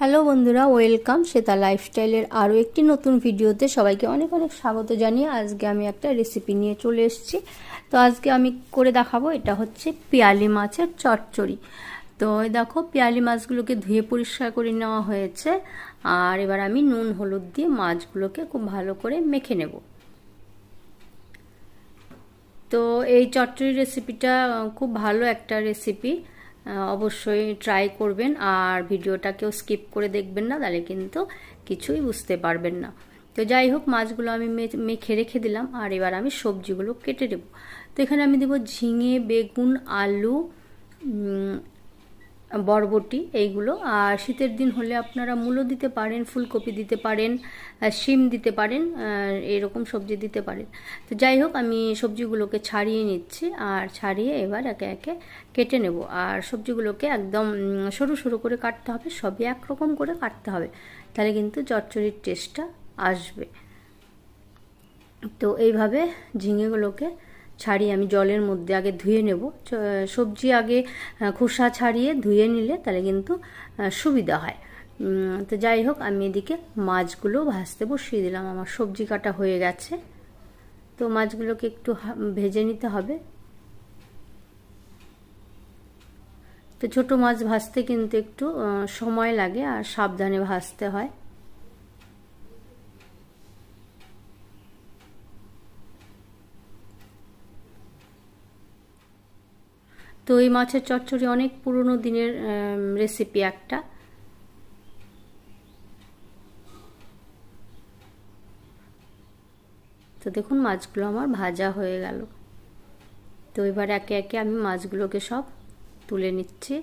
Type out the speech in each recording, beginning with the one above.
Hello বন্ধুরা, welcome. Shweta লাইফস্টাইলের আরও একটি নতুন ভিডিওতে সবাইকে অনেক অনেক স্বাগত জানিয়ে আজকে আমি একটা রেসিপি নিয়ে চলে এসেছি। তো আজকে আমি করে দেখাবো, এটা হচ্ছে পিয়ালি মাছের চচ্চড়ি। তো দেখো, পিয়ালি মাছগুলোকে ধুয়ে পরিষ্কার করে নেওয়া হয়েছে। আর এবার আমি নুন, হলুদ দিয়ে মাছগুলোকে খুব ভালো করে মেখে নেব। তো এই চচ্চড়ি রেসিপিটা খুব ভালো একটা রেসিপি অবশ্যই ট্রাই করবেন। আর ভিডিওটা কেউ স্কিপ করে দেখবেন না, তাহলে কিন্তু কিছুই বুঝতে পারবেন না। তো যাই হোক, মাছগুলো আমি মেখে রেখে দিলাম, আর এবার আমি সবজিগুলো কেটে দেবো তো এখানে আমি দেবো ঝিঙে, বেগুন, আলু বরবটি এইগুলো। আর শীতের দিন হলে আপনারা মূলো দিতে পারেন, ফুলকপি দিতে পারেন শিম দিতে পারেন এরকম সবজি দিতে পারেন। তো যাই হোক, আমি সবজিগুলোকে ছাড়িয়ে নিচ্ছি আর ছাড়িয়ে এবার একে একে কেটে নেব। আর সবজিগুলোকে একদম সরু সরু করে কাটতে হবে, সবই একরকম করে কাটতে হবে। তাহলে কিন্তু চচ্চড়ির টেস্টটা আসবে। তো এইভাবে ঝিঙেগুলোকে ছাড়িয়ে আমি জলের মধ্যে আগে ধুয়ে নেব। সবজি আগে খোসা ছাড়িয়ে ধুয়ে নিলে তাহলে কিন্তু সুবিধা হয়। তো যাই হোক, আমি এদিকে মাছগুলো ভাজতে বসিয়ে দিলাম। আমার সবজি কাটা হয়ে গেছে। তো মাছগুলোকে একটু ভেজে নিতে হবে। তো ছোট মাছ ভাজতে কিন্তু একটু সময় লাগে আর সাবধানে ভাজতে হয়। তো এই মাছের চচ্চড়ি অনেক পুরনো দিনের রেসিপি একটা। তো দেখুন, মাছগুলো আমার ভাজা হয়ে গেল। তো এবার একে একে আমি মাছগুলোকে সব তুলে নিচ্ছি।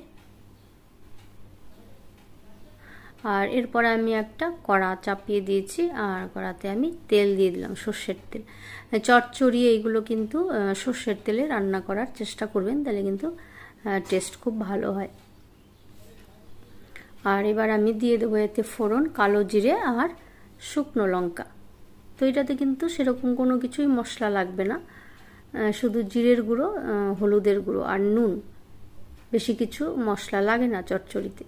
আর এরপরে আমি একটা কড়া চাপিয়ে দিয়েছি, আর কড়াতে আমি তেল দিয়ে দিলাম, সর্ষের তেল। চটচড়িয়ে এইগুলো কিন্তু সর্ষের তেলে রান্না করার চেষ্টা করবেন, তাহলে কিন্তু টেস্ট খুব ভালো হয়। আর এবার আমি দিয়ে দেবো এতে ফোড়ন, কালো জিরে আর শুকনো লঙ্কা। তো এটাতে কিন্তু সেরকম কোনো কিছুই মশলা লাগবে না। শুধু জিরের গুঁড়ো হলুদের গুঁড়ো আর নুন। বেশি কিছু মশলা লাগে না চচ্চড়িতে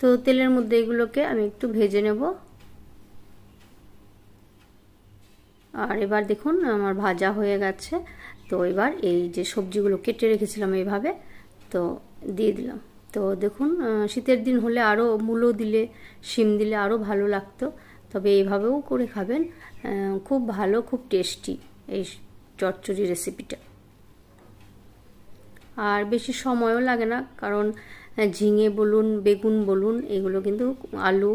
তো তেলের মধ্যে এগুলোকে আমি একটু ভেজে নেব। আর এবার দেখুন, আমার ভাজা হয়ে গেছে। তো এবার এই যে সবজিগুলো কেটে রেখেছিলাম এইভাবে, তো দিয়ে দিলাম। তো দেখুন শীতের দিন হলে আরও মূলো দিলে, শিম দিলে আরও ভালো লাগতো। তবে এইভাবেও করে খাবেন। খুব ভালো, খুব টেস্টি এই চচ্চড়ি রেসিপিটা আর বেশি সময়ও লাগে না, কারণ ঝিঙে বলুন, বেগুন বলুন, এগুলো কিন্তু আলু,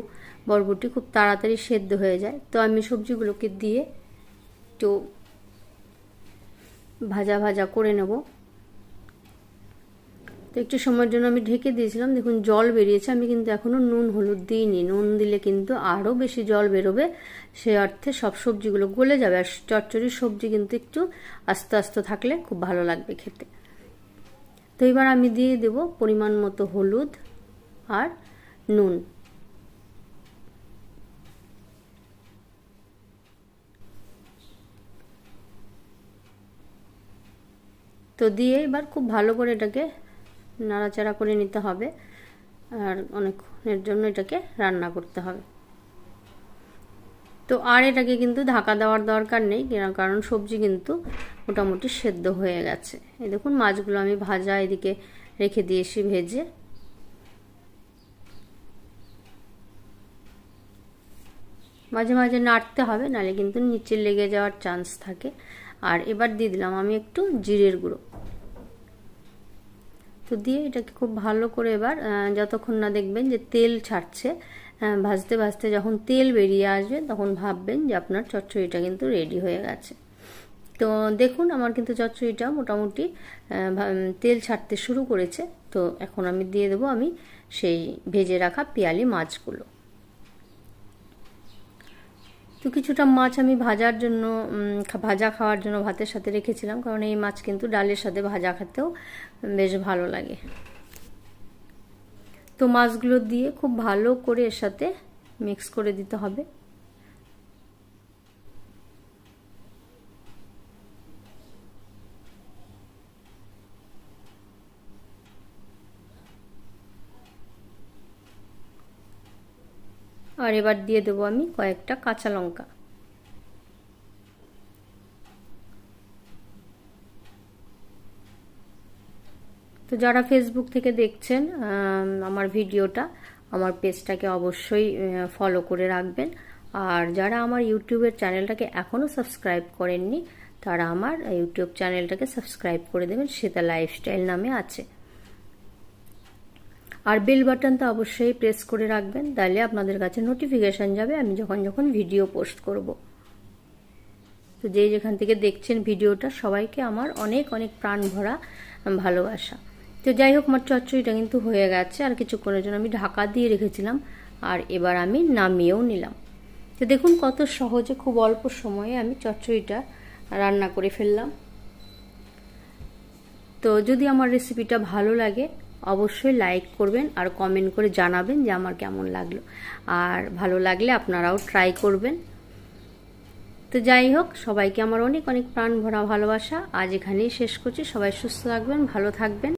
বরবটি খুব তাড়াতাড়ি সেদ্ধ হয়ে যায়। তো আমি সবজিগুলোকে দিয়ে একটু ভাজা ভাজা করে নেব। তো একটু সময়ের জন্য আমি ঢেকে দিয়েছিলাম। দেখুন, জল বেরিয়েছে। আমি কিন্তু এখনও নুন, হলুদ দিইনি। নুন দিলে কিন্তু আরও বেশি জল বেরোবে, সে অর্থে সব সবজিগুলো গলে যাবে। আর চচ্চড়ির সবজি কিন্তু একটু আস্তে আস্তে থাকলে খুব ভালো লাগবে খেতে। এবার আমি দিয়ে দেব পরিমাণ মতো হলুদ আর নুন। তো দিয়ে এবার খুব ভালো করে এটাকে নাড়াচাড়া করে নিতে হবে আর অনেকক্ষণের জন্য এটাকে রান্না করতে হবে। তো আর এটাকে কিন্তু ঢাকা দেওয়ার দরকার নেই কারণ সবজি কিন্তু মোটামুটি সেদ্ধ হয়ে গেছে। এই দেখুন, মাছগুলো আমি ভাজা এদিকে রেখে দিয়েছি ভেজে। মাঝে মাঝে নাড়তে হবে নালে কিন্তু নিচে লেগে যাওয়ার চান্স থাকে। আর এবার দিয়ে দিলাম আমি একটু জিরের গুঁড়ো। তো দিয়ে এটাকে খুব ভালো করে এবার যতক্ষণ না দেখবেন যে তেল ছাড়ছে ভাজতে ভাজতে যখন তেল বেরিয়ে আসবে তখন ভাববেন যে আপনার চচ্চড়িটা কিন্তু রেডি হয়ে গেছে। তো দেখুন, আমার কিন্তু চচ্চড়িটা মোটামুটি তেল ছাড়তে শুরু করেছে। তো এখন আমি দিয়ে দেবো আমি সেই ভেজে রাখা পেয়ালি মাছগুলো। তো কিছুটা মাছ আমি ভাজার জন্য ভাজা খাওয়ার জন্য ভাতের সাথে রেখেছিলাম। কারণ এই মাছ কিন্তু ডালের সাথে ভাজা খেতেও বেশ ভালো লাগে। তো মাছগুলো দিয়ে খুব ভালো করে এর সাথে মিক্স করে দিতে হবে। আর এবার দিয়ে দেবো আমি কয়েকটা কাঁচা লঙ্কা। তো যারা ফেসবুক থেকে দেখছেন আমার ভিডিওটা, আমার পেজটাকে অবশ্যই ফলো করে রাখবেন। আর যারা আমার ইউটিউবের চ্যানেলটাকে এখনও সাবস্ক্রাইব করেননি, তারা আমার ইউটিউব চ্যানেলটাকে সাবস্ক্রাইব করে দেবেন, সেটা লাইফস্টাইল নামে আছে। আর বেল বাটনটা অবশ্যই প্রেস করে রাখবেন, তাহলে আপনাদের কাছে নোটিফিকেশান যাবে, আমি যখন যখন ভিডিও পোস্ট করব। তো যে যেখান থেকে দেখছেন ভিডিওটা সবাইকে আমার অনেক অনেক প্রাণ ভরা ভালোবাসা। তো যাই হোক, আমার চচ্চড়িটা কিন্তু হয়ে গেছে, আর কিছুক্ষণের জন্য আমি ঢাকা দিয়ে রেখেছিলাম, আর এবার আমি নামিয়েও নিলাম। তো দেখুন কত সহজে, খুব অল্প সময়ে আমি চচ্চড়িটা রান্না করে ফেললাম। তো যদি আমার রেসিপিটা ভালো লাগে অবশ্যই লাইক করবেন আর কমেন্ট করে জানাবেন যে আমার কেমন লাগল। আর ভালো লাগলে আপনারাও ট্রাই করবেন। তো যাই হোক, সবাইকে আমার অনেক অনেক প্রাণ ভরা ভালোবাসা। আজ এখানেই শেষ করছি। সবাই সুস্থ থাকবেন, ভালো থাকবেন।